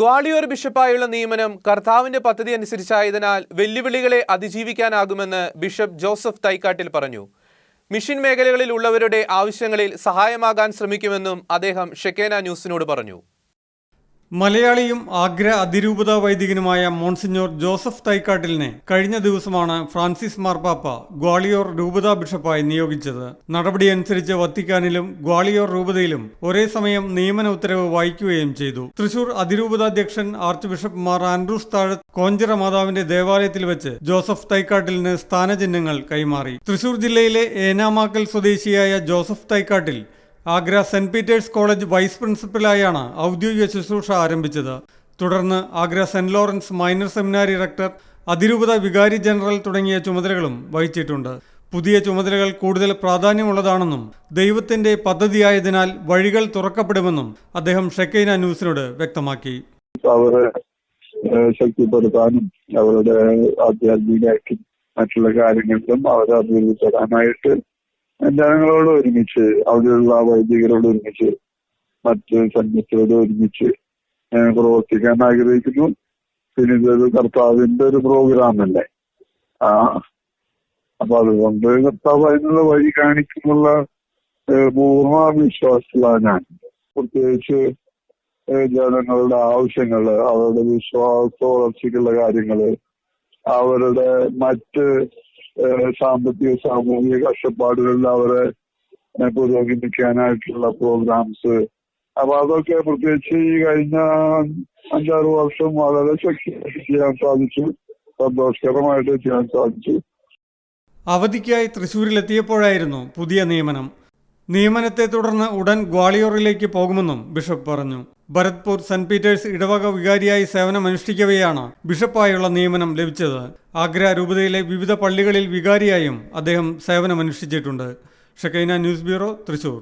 ഗ്വാളിയോർ ബിഷപ്പായുള്ള നിയമനം കർത്താവിന്റെ പദ്ധതി അനുസരിച്ചായതിനാൽ വെല്ലുവിളികളെ അതിജീവിക്കാനാകുമെന്ന് ബിഷപ്പ് ജോസഫ് തൈക്കാട്ടിൽ പറഞ്ഞു. മിഷൻ മേഖലകളിൽ ഉള്ളവരുടെ ആവശ്യങ്ങളിൽ സഹായമാകാൻ ശ്രമിക്കുമെന്നും അദ്ദേഹം ഷെക്കേന ന്യൂസിനോട് പറഞ്ഞു. മലയാളിയും ആഗ്ര അതിരൂപത വൈദികനുമായ മോൺസിഞ്ഞോർ ജോസഫ് തൈക്കാട്ടിലിനെ കഴിഞ്ഞ ദിവസമാണ് ഫ്രാൻസിസ് മാർപ്പാപ്പ ഗ്വാളിയോർ രൂപതാ ബിഷപ്പായി നിയോഗിച്ചത്. നടപടിയനുസരിച്ച് വത്തിക്കാനിലും ഗ്വാളിയോർ രൂപതയിലും ഒരേ സമയം നിയമന ഉത്തരവ് വായിക്കുകയും ചെയ്തു. തൃശൂർ അതിരൂപതാധ്യക്ഷൻ archbishop Mar Andrews Thazhath Konchira മാതാവിന്റെ ദേവാലയത്തിൽ വെച്ച് ജോസഫ് തൈക്കാട്ടിലിന് സ്ഥാനചിഹ്നങ്ങൾ കൈമാറി. തൃശൂർ ജില്ലയിലെ ഏനാമാക്കൽ സ്വദേശിയായ Joseph Thaikattil Agra Saint Peter's college vice പ്രിൻസിപ്പലായാണ് ഔദ്യോഗിക ശുശ്രൂഷ ആരംഭിച്ചത്. തുടർന്ന് Agra Saint Lawrence minor seminary rector അതിരൂപത വികാരി ജനറൽ തുടങ്ങിയ ചുമതലകളും വഹിച്ചിട്ടുണ്ട്. പുതിയ ചുമതലകൾ കൂടുതൽ പ്രാധാന്യമുള്ളതാണെന്നും ദൈവത്തിന്റെ പദ്ധതിയായതിനാൽ വഴികൾ തുറക്കപ്പെടുമെന്നും അദ്ദേഹം ഷെക്കൈന ന്യൂസിനോട് വ്യക്തമാക്കി. ശക്തിപ്പെടുത്താനും അവരുടെ ആധ്യാത്മികമായിട്ടും മറ്റുള്ള കാര്യങ്ങളിലും അവരെ അഭിവൃദ്ധിപ്പെടാനായിട്ട് ജനങ്ങളോട് ഒരുമിച്ച് അവിടെയുള്ള വൈദികരോട് ഒരുമിച്ച് മറ്റ് സന്യസ്തരോട് ഒരുമിച്ച് പ്രവർത്തിക്കാൻ ആഗ്രഹിക്കുന്നു. പിന്നെ ഇതൊരു കർത്താവിന്റെ ഒരു പ്രോഗ്രാം അല്ലേ ആ അപ്പൊ അതുകൊണ്ട് കർത്താവ് അതിനുള്ള വഴി കാണിക്കുന്നുള്ള പൂർണ വിശ്വാസത്തിലാണ് ഞാൻ. പ്രത്യേകിച്ച് ജനങ്ങളുടെ ആവശ്യങ്ങൾ അവരുടെ വിശ്വാസ വളർച്ചയ്ക്കുള്ള കാര്യങ്ങൾ അവരുടെ മറ്റ് സാമ്പത്തിക സാമൂഹിക കഷ്ടപ്പാടുകളിൽ അവരെ പുരോഗമിക്കാനായിട്ടുള്ള പ്രോഗ്രാംസ് അപ്പൊ അതൊക്കെ പ്രത്യേകിച്ച് ഈ കഴിഞ്ഞ അഞ്ചാറ് വർഷം വളരെ ശക്തിയായിട്ട് ചെയ്യാൻ സാധിച്ചു. സന്തോഷകരമായിട്ട് ചെയ്യാൻ സാധിച്ചു. അവധിക്കായി തൃശൂരിലെത്തിയപ്പോഴായിരുന്നു പുതിയ നിയമനം. നിയമനത്തെ തുടർന്ന് ഉടൻ ഗ്വാളിയോറിലേക്ക് പോകുമെന്നും ബിഷപ്പ് പറഞ്ഞു. ഭരത്പൂർ സെന്റ് പീറ്റേഴ്സ് ഇടവക വികാരിയായി സേവനമനുഷ്ഠിക്കവെയാണ് ബിഷപ്പായുള്ള നിയമനം ലഭിച്ചത്. ആഗ്ര രൂപതയിലെ വിവിധ പള്ളികളിൽ വികാരിയായും അദ്ദേഹം സേവനമനുഷ്ഠിച്ചിട്ടുണ്ട്. Shekinah news bureau Thrissur.